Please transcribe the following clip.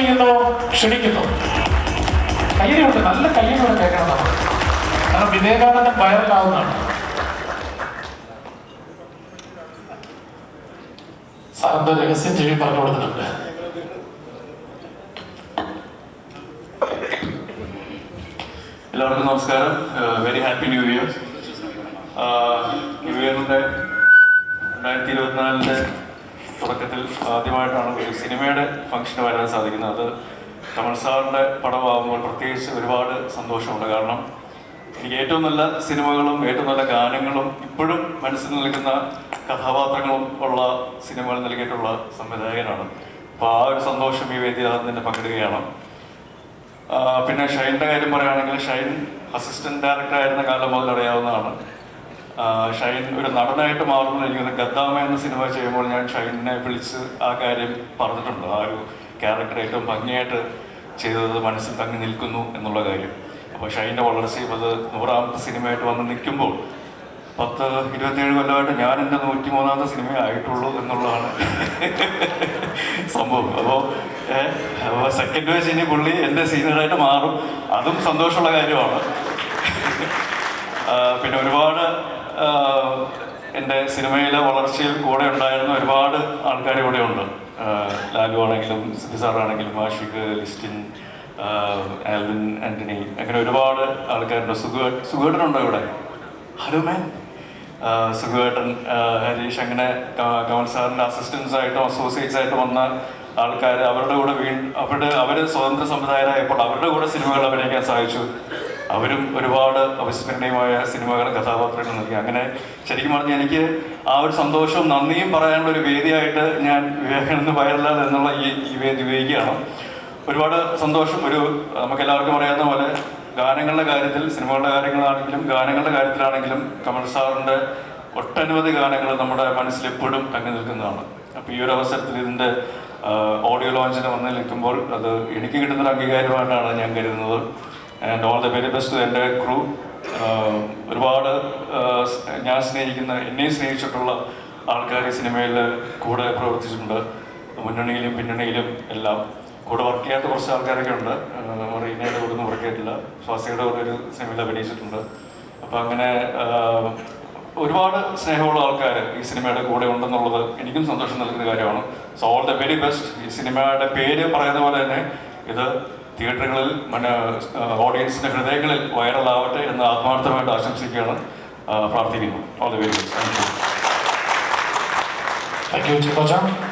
ചെയ്യുന്നു ക്ഷണിക്കുന്നു. കയ്യടിയുണ്ട് നല്ല കയ്യടിയോടെ കേൾക്കണം കാരണം വിവേകാനന്ദൻ വൈറലാവുന്നതാണ് സാറിന്റെ രഹസ്യം ചെവി പറഞ്ഞു കൊടുത്തിട്ടുണ്ട്. എല്ലാവർക്കും നമസ്കാരം. Very happy new year new ഇയറിന്റെ രണ്ടായിരത്തി ഇരുപത്തിനാലിന്റെ തുടക്കത്തിൽ ആദ്യമായിട്ടാണ് ഒരു സിനിമയുടെ ഫംഗ്ഷന് വരാൻ സാധിക്കുന്നത്. അത് കമൽ സാറിന്റെ പടമാകുമ്പോൾ പ്രത്യേകിച്ച് ഒരുപാട് സന്തോഷമുണ്ട്. കാരണം എനിക്ക് ഏറ്റവും നല്ല സിനിമകളും ഏറ്റവും നല്ല ഗാനങ്ങളും ഇപ്പോഴും മനസ്സിൽ നിൽക്കുന്ന കഥാപാത്രങ്ങളും ഉള്ള സിനിമകൾ നൽകിയിട്ടുള്ള സംവിധായകനാണ്. അപ്പോൾ ആ ഒരു സന്തോഷം ഈ വേദി തന്നെ പങ്കിടുകയാണ്. പിന്നെ ഷൈന്റെ കാര്യം പറയുകയാണെങ്കിൽ ഷൈൻ അസിസ്റ്റന്റ് ഡയറക്ടർ ആയിരുന്ന കാലം മുതൽ അറിയാവുന്നതാണ് ഷൈൻ ഒരു നടനായിട്ട് മാറുന്നത് എനിക്ക് ഗദ്ദാമ എന്ന സിനിമ ചെയ്യുമ്പോൾ ഞാൻ ഷൈനെ വിളിച്ച് ആ കാര്യം പറഞ്ഞിട്ടുണ്ട്. ആ ഒരു ക്യാരക്ടർ ഏറ്റവും ഭംഗിയായിട്ട് ചെയ്തത് മനസ്സിൽ തങ്ങി നിൽക്കുന്നു എന്നുള്ള കാര്യം. അപ്പോൾ ഷൈന്റെ വളർച്ചയും അത് നൂറാമത്തെ സിനിമയായിട്ട് വന്ന് നിൽക്കുമ്പോൾ പത്ത് ഇരുപത്തിയേഴ് കൊല്ലമായിട്ട് ഞാൻ എന്റെ നൂറ്റി മൂന്നാമത്തെ സിനിമ ആയിട്ടുള്ളൂ എന്നുള്ളതാണ് സംഭവം. അപ്പോൾ അപ്പോൾ സെക്കൻഡ് വേസ് ഇനി പുള്ളി എന്റെ സീനിയറായിട്ട് മാറും. അതും സന്തോഷമുള്ള കാര്യമാണ്. പിന്നെ ഒരുപാട് എന്റെ സിനിമയിലെ വളർച്ചയിൽ കൂടെ ഉണ്ടായിരുന്ന ഒരുപാട് ആൾക്കാർ ഇവിടെ ഉണ്ട്. ലാലു ആണെങ്കിലും സിദ്ധി സാറാണെങ്കിലും ആഷിഖ് ലിസ്റ്റിൻ ആൽവിൻ ആന്റണി അങ്ങനെ ഒരുപാട് ആൾക്കാരുണ്ട്. സുഖ സുഖേട്ടനുണ്ടോ ഇവിടെ? ഹലോ മാൻ സുഖേട്ടൻ ഹരീഷ് അങ്ങനെ കമൽ സാറിന്റെ അസിസ്റ്റൻസ് ആയിട്ടും അസോസിയേറ്റ്സ് ആയിട്ടും വന്ന ആൾക്കാർ അവരുടെ കൂടെ വീ അവരുടെ അവർ സ്വതന്ത്ര സംവിധായകരായപ്പോൾ അവരുടെ കൂടെ സിനിമകൾ അഭിനയിക്കാൻ സാധിച്ചു. അവരും ഒരുപാട് അവിസ്മരണീയമായ സിനിമകളും കഥാപാത്രങ്ങളും നൽകി അങ്ങനെ ശരിക്കും പറഞ്ഞാൽ എനിക്ക് ആ ഒരു സന്തോഷവും നന്ദിയും പറയാനുള്ള ഒരു വേദിയായിട്ട് ഞാൻ വിവേകാനന്ദ വയറിലാൽ എന്നുള്ള ഈ ഈ വേദി ഉപയോഗിക്കുകയാണ്. ഒരുപാട് സന്തോഷം. ഒരു നമുക്ക് എല്ലാവർക്കും അറിയാവുന്ന പോലെ ഗാനങ്ങളുടെ കാര്യത്തിൽ സിനിമകളുടെ കാര്യങ്ങളാണെങ്കിലും ഗാനങ്ങളുടെ കാര്യത്തിലാണെങ്കിലും കമൽ സാറിന്റെ ഒട്ടനവധി ഗാനങ്ങൾ നമ്മുടെ മനസ്സിൽ എപ്പോഴും തങ്ങി നിൽക്കുന്നതാണ്. അപ്പോൾ ഈ ഒരു അവസരത്തിൽ ഇതിന്റെ ഓഡിയോ ലോഞ്ചിന് വന്ന് നിൽക്കുമ്പോൾ അത് എനിക്ക് കിട്ടുന്നൊരു അംഗീകാരമായിട്ടാണ് ഞാൻ കരുതുന്നത്. And all the very best എന്റെ ക്രൂ ഒരുപാട് സ്- ഞാൻ സ്നേഹിക്കുന്ന എന്നെയും സ്നേഹിച്ചിട്ടുള്ള ആൾക്കാർ ഈ സിനിമയിൽ കൂടെ പ്രവർത്തിച്ചിട്ടുണ്ട്. മുന്നണിയിലും പിന്നണിയിലും എല്ലാം. കൂടെ വർക്ക് ചെയ്യാത്ത കുറച്ച് ആൾക്കാരൊക്കെ ഉണ്ട്. ആഹ്, റീനയുടെ കൂടെ ഒന്നും വർക്ക് ചെയ്തിട്ടില്ല. സ്വാസിയുടെ കൂടെ ഒരു സിനിമയിൽ അഭിനയിച്ചിട്ടുണ്ട്. അപ്പം അങ്ങനെ ആഹ്, ഒരുപാട് സ്നേഹമുള്ള ആൾക്കാർ ഈ സിനിമയുടെ കൂടെ ഉണ്ടെന്നുള്ളത് എനിക്കും സന്തോഷം നൽകുന്ന കാര്യമാണ്. So all the very best ഈ സിനിമയുടെ പേര് പറയുന്ന പോലെ തന്നെ ഇത് തിയേറ്ററുകളിൽ മറ്റേ ഓഡിയൻസിന്റെ ഹൃദയങ്ങളിൽ വൈറലാവട്ടെ എന്ന് ആത്മാർത്ഥമായിട്ട് ആശംസിക്കുകയാണ് പ്രാർത്ഥിക്കുന്നു. All the very best thank you thank you